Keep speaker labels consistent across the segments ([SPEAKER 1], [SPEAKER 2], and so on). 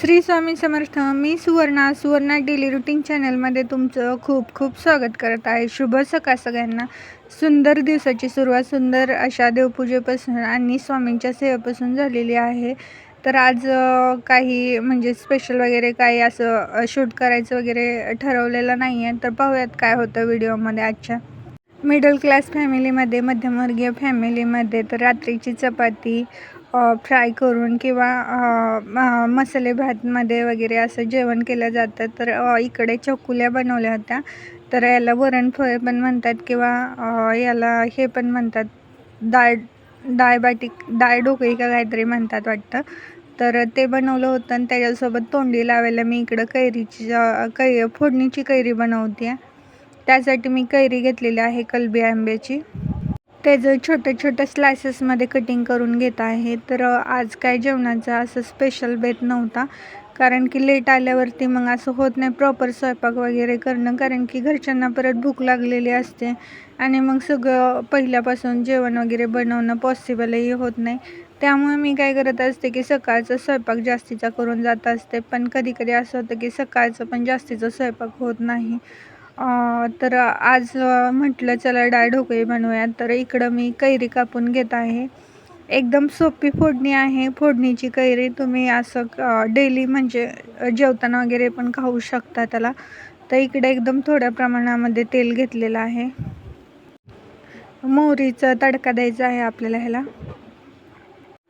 [SPEAKER 1] श्री स्वामी समर्थ मी Suvarna Suvarna daily routine चॅनलमध्ये तुमचं खूप खूप स्वागत करत आहे. शुभ सकाळ सगळ्यांना. सुंदर दिवसाची सुरुवात सुंदर अशा देवपूजेपासून आणि स्वामींच्या सेवेपासून झालेली आहे. तर आज काही म्हणजे स्पेशल वगैरे काही असं शूट करायचं वगैरे ठरवलेलं नाही आहे तर पाहूयात काय होतं व्हिडिओमध्ये आजच्या. मिडल क्लास फॅमिलीमध्ये मध्यमवर्गीय फॅमिलीमध्ये तर रात्रीची चपाती फ्राय करून किंवा मसाले भातमध्ये वगैरे असं जेवण केलं जातं. तर इकडे चकुल्या बनवल्या होत्या. तर याला वरणफळे पण म्हणतात किंवा याला हे पण म्हणतात. डाळ डायबॅटिक डाळ ढोकळी का काहीतरी म्हणतात वाटतं. तर ते बनवलं होतं आणि त्याच्यासोबत तोंडी लावायला मी इकडं कैरीची कै फोडणीची कैरी बनवते त्यासाठी मी कैरी घेतलेली आहे कलबी आंब्याची. त्याचं छोट्या छोट्या स्लायसेसमध्ये कटिंग करून घेत आहे तर आज काय जेवणाचा असं स्पेशल बेत नव्हता. कारण की लेट आल्यावरती मग असं होत नाही प्रॉपर स्वयंपाक वगैरे करणं कारण की घरच्यांना परत भूक लागलेली असते. आणि मग सगळं पहिल्यापासून जेवण वगैरे बनवणं पॉसिबलही होत नाही. त्यामुळे मी काय करत असते की सकाळचा स्वयंपाक जास्तीचा करून जात असते. पण कधीकधी असं होतं की सकाळचं पण जास्तीचा स्वयंपाक होत नाही. तर आज म्हटलं चला डाळ ढोकळी बनवूया तर इकडं मी कैरी कापून घेत आहे. एकदम सोपी फोडणी आहे. फोडणीची कैरी तुम्ही असं डेली म्हणजे जेवताना वगैरे पण खाऊ शकता त्याला. तर इकडे एकदम थोड्या प्रमाणामध्ये तेल घेतलेलं आहे. मोहरीचा तडका द्यायचा आहे आपल्याला ह्याला.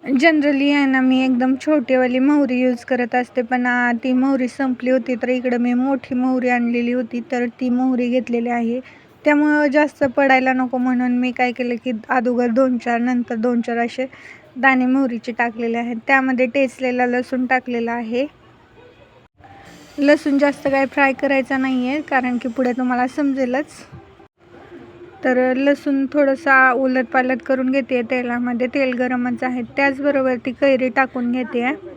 [SPEAKER 1] जनरली आहे ना मी एकदम छोटीवाली मोहरी यूज करत असते पण ती मोहरी संपली होती तर इकडं मी मोठी मोहरी आणलेली होती तर ती मोहरी घेतलेली आहे. त्यामुळं जास्त पडायला नको म्हणून मी काय केलं की अगोदर दोन चार नंतर दोन चार असे दाणे मोहरीचे टाकलेले आहेत. त्यामध्ये टेचलेला लसूण टाकलेला आहे. लसूण जास्त काय फ्राय करायचा नाही आहे कारण की पुढे तुम्हाला समजेलच. तर लसूण थोडंसा उलट पालट करून घेते आहे तेलामध्ये. तेल गरमच आहे. त्याचबरोबर ती कैरी टाकून घेते. आहे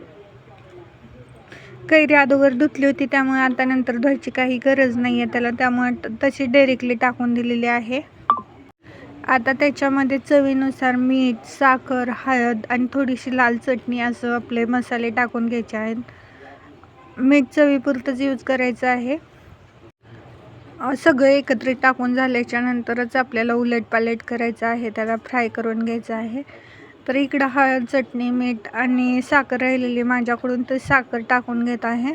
[SPEAKER 1] कैरी अगोदर धुतली होती त्यामुळे आता नंतर धुवायची काही गरज नाही आहे त्याला. त्यामुळे तशी डायरेक्टली टाकून दिलेली आहे. आता त्याच्यामध्ये चवीनुसार मीठ साखर हळद आणि थोडीशी लाल चटणी असं आपले मसाले टाकून घ्यायचे आहेत. मीठ चवीपुरतंच यूज करायचं आहे. सगळं एकत्रित टाकून झाल्याच्यानंतरच आपल्याला उलटपालट करायचं आहे त्याला फ्राय करून घ्यायचं आहे. तर इकडं हळद चटणी मीठ आणि साखर राहिलेली माझ्याकडून तर साखर टाकून घेत आहे.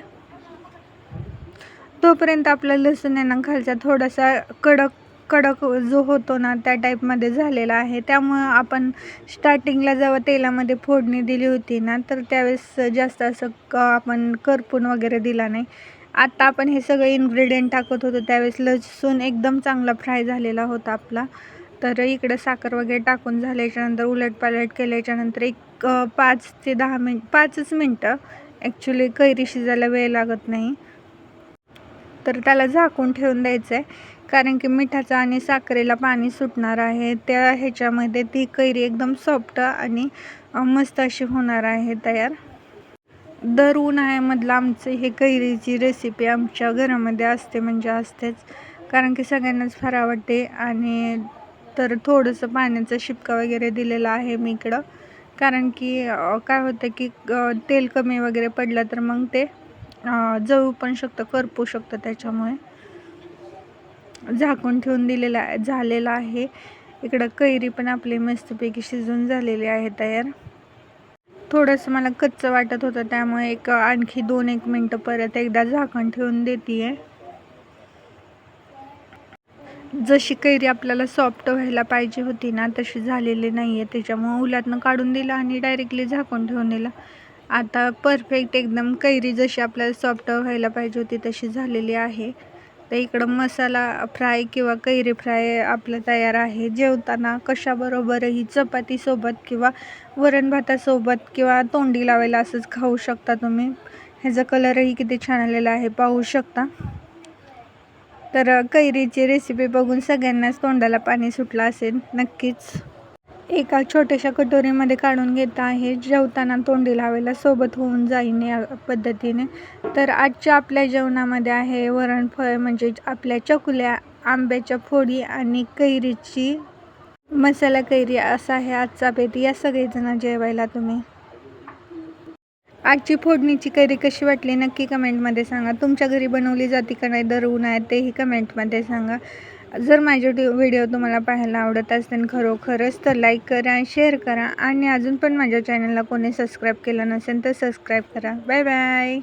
[SPEAKER 1] तोपर्यंत आपला लसूण आहे ना खालचा थोडासा कडक कडक जो होतो ना त्या टाईपमध्ये झालेला आहे. त्यामुळं आपण स्टार्टिंगला जेव्हा तेलामध्ये फोडणी दिली होती ना तर त्यावेळेस जास्त असं क आपण करपून वगैरे दिला नाही. आत्ता आपण हे सगळे इन्ग्रेडियंट टाकत होतो. त्यावेळेस लसूण एकदम चांगला फ्राय झालेला होता आपला. तर इकडं साखर वगैरे टाकून झाल्याच्यानंतर उलटपालट केल्याच्यानंतर एक पाच ते दहा मिनट पाचच मिनटं ॲक्च्युली कैरी शिजायला वेळ लागत नाही. तर त्याला झाकून ठेवून द्यायचं आहे कारण की मिठाचं आणि साखरेला पाणी सुटणार आहे. त्या ह्याच्यामध्ये ती कैरी एकदम सॉफ्ट आणि मस्त अशी होणार आहे तयार. दर उन्हाळ्यामधलं आमचं हे कैरीची रेसिपी आमच्या घरामध्ये असते म्हणजे असतेच. कारण की सगळ्यांनाच फार आवडते आणि तर थोडंसं पाण्याचा शिपका वगैरे दिलेला आहे मी इकडं. कारण की काय होतं की तेल कमी वगैरे पडलं तर मग ते जळू पण शकतं करपू शकतं त्याच्यामुळे. झाकून ठेवून दिलेलं आहे झालेलं आहे. इकडं कैरी पण आपली मस्तपैकी शिजून झालेली आहे तयार. थोडंसं मला कच्चं वाटत होतं त्यामुळे एक आणखी दोन एक मिनटं परत एकदा झाकण ठेवून देते आहे जशी कैरी आपल्याला सॉफ्ट व्हायला पाहिजे होती ना तशी झालेली नाही आहे त्याच्यामुळे उलातनं काढून दिलं आणि डायरेक्टली झाकून ठेवून दिलं. आता परफेक्ट एकदम कैरी जशी आपल्याला सॉफ्ट व्हायला पाहिजे होती तशी झालेली आहे. तर इकडं मसाला फ्राय किंवा कैरी फ्राय आपलं तयार आहे. जेवताना कशाबरोबरही चपातीसोबत किंवा वरण भातासोबत किंवा तोंडी लावायला असंच खाऊ शकता तुम्ही. ह्याचा कलरही किती छान आलेला आहे पाहू शकता. तर कैरीची रेसिपी बघून सगळ्यांनाच तोंडाला पाणी सुटलं असेल नक्कीच. एका छोट्याशा कटोरीमध्ये काढून घेत आहे. जेवताना तोंडी लावायला सोबत होऊन जाईन या पद्धतीने. तर आजच्या आपल्या जेवणामध्ये आहे वरणफळ म्हणजे आपल्या चकुल्या आंब्याच्या फोडी आणि कैरीची. मसाला कैरी असा आहे आजचा बेत या सगळेजण जेवायला तुम्ही. आजची फोडणीची कैरी कशी वाटली नक्की कमेंटमध्ये सांगा. तुमच्या घरी बनवली जाते का नाही दर उन्हाळ्यात तेही कमेंटमध्ये सांगा. जर माझे व्हिडिओ तुम्हाला पाहायला आवडत असतील खरोखरच तर लाईक करा शेअर करा आणि अजून पण माझ्या चॅनलला कोणी सबस्क्राईब केलं नसेल तर सबस्क्राईब करा. Bye bye